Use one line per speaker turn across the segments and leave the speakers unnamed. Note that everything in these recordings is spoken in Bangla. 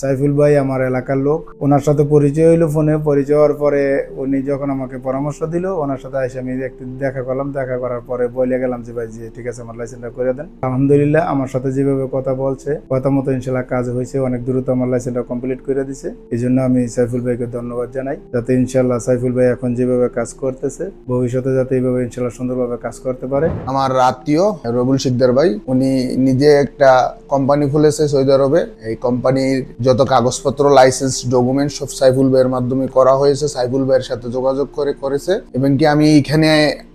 সাইফুল ভাই আমার এলাকার লোক। ওনার সাথে পরিচয় হইল ফোনে। পরিচয় হওয়ার পরে উনি যখন আমাকে পরামর্শ দিল, ওনার সাথে এসে আমি একটু দেখা করলাম। দেখা করার পরে বলে গেলাম যে, ভাই যে ঠিক আছে, আমার লাইসেন্সটা করে দেন। আলহামদুলিল্লাহ, আমার সাথে যেভাবে কথা বলছে, কথা মতো ইনশাল্লাহ কাজ হয়েছে। অনেক দ্রুত আমার লাইসেন্সটা কমপ্লিট করে দিছে। এই জন্য আমি সাইফুল ভাইকে ধন্যবাদ জানাই। যাতে ইনশাল্লাহ সাইফুল ভাই এখন যেভাবে কাজ করতেছে, ভবিষ্যতে যাতে এইভাবে ইনশাল্লাহ সুন্দরভাবে কাজ করতে পারে।
আমার আত্মীয় রবুল শিকদার ভাই, উনি নিজে একটা কোম্পানি খুলেছে সৌদি আরবে। এই কোম্পানির যত কাগজপত্র লাইসেন্স ডকুমেন্ট সব সাইফুল ভাইয়ের মাধ্যমে করা হয়েছে। সাইফুল ভাইয়ের সাথে যোগাযোগ করে করেছে। এবং কি আমি এখানে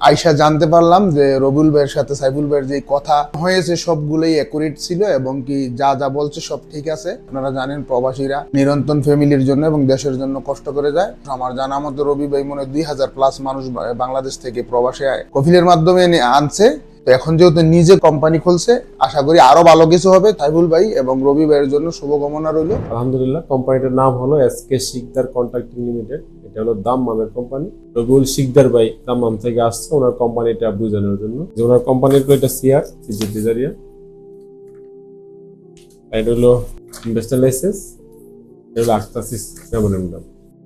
আইসা জানতে পারলাম যে রবুল ভাইয়ের সাথে সাইফুল ভাইয়ের যে কথা হয়েছে সবগুলোই অ্যাকুরেট ছিল এবং কি যা যা বলছে সব ঠিক আছে। আপনারা জানেন প্রবাসীরা নিরন্তন ফ্যামিলির জন্য এবং দেশের জন্য কষ্ট করে যায়। আমার জানা মতো রবি ভাই মনে দুই হাজার প্লাস মানুষ বাংলাদেশ থেকে প্রবাসে কফিলের মাধ্যমে আনছে। তো এখন যেহেতু নিজে কোম্পানি খুলছে, আশা করি আরও ভালো কিছু হবে সাইফুল ভাই এবং রবি ভাইয়ের জন্য শুভকামনা রইল।
আলহামদুলিল্লাহ কোম্পানিটার নাম হলো S K Sikdar contracting limited এটা হলো দাম্মামের কোম্পানি রবিউল শিকদার ভাই দাম্মাম থেকে আসছে, ওনার কোম্পানিটা বোঝানোর জন্য। যে ওনার কোম্পানির এটা সিআর সিজিটিজারিয়া এটা হলো ইনভেস্টার লাইসেন্স এটা হলো আক্তাসিস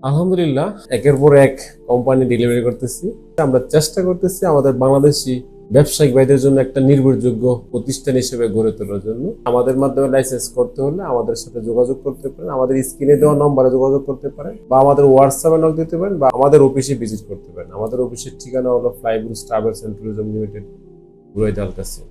আলহামদুলিল্লাহ, একের পর এক কোম্পানি ডেলিভারি করতেছি। আমরা চেষ্টা করতেছি আমাদের বাংলাদেশি ব্যবসায়িক ভাইদের জন্য একটা নির্ভরযোগ্য প্রতিষ্ঠান হিসেবে গড়ে তোলার জন্য আমাদের মাধ্যমে লাইসেন্স করতে হলে আমাদের সাথে যোগাযোগ করতে পারেন, আমাদের স্ক্রিনে দেওয়া নম্বরে যোগাযোগ করতে পারেন বা আমাদের হোয়াটসঅ্যাপে নক দিতে পারেন বা আমাদের অফিসে ভিজিট করতে পারেন। আমাদের অফিসের ঠিকানা হলো ফ্লাইব্রুজ ট্রাভেলস অ্যান্ড ট্যুরিজম লিমিটেড রুয়েদাল কাছে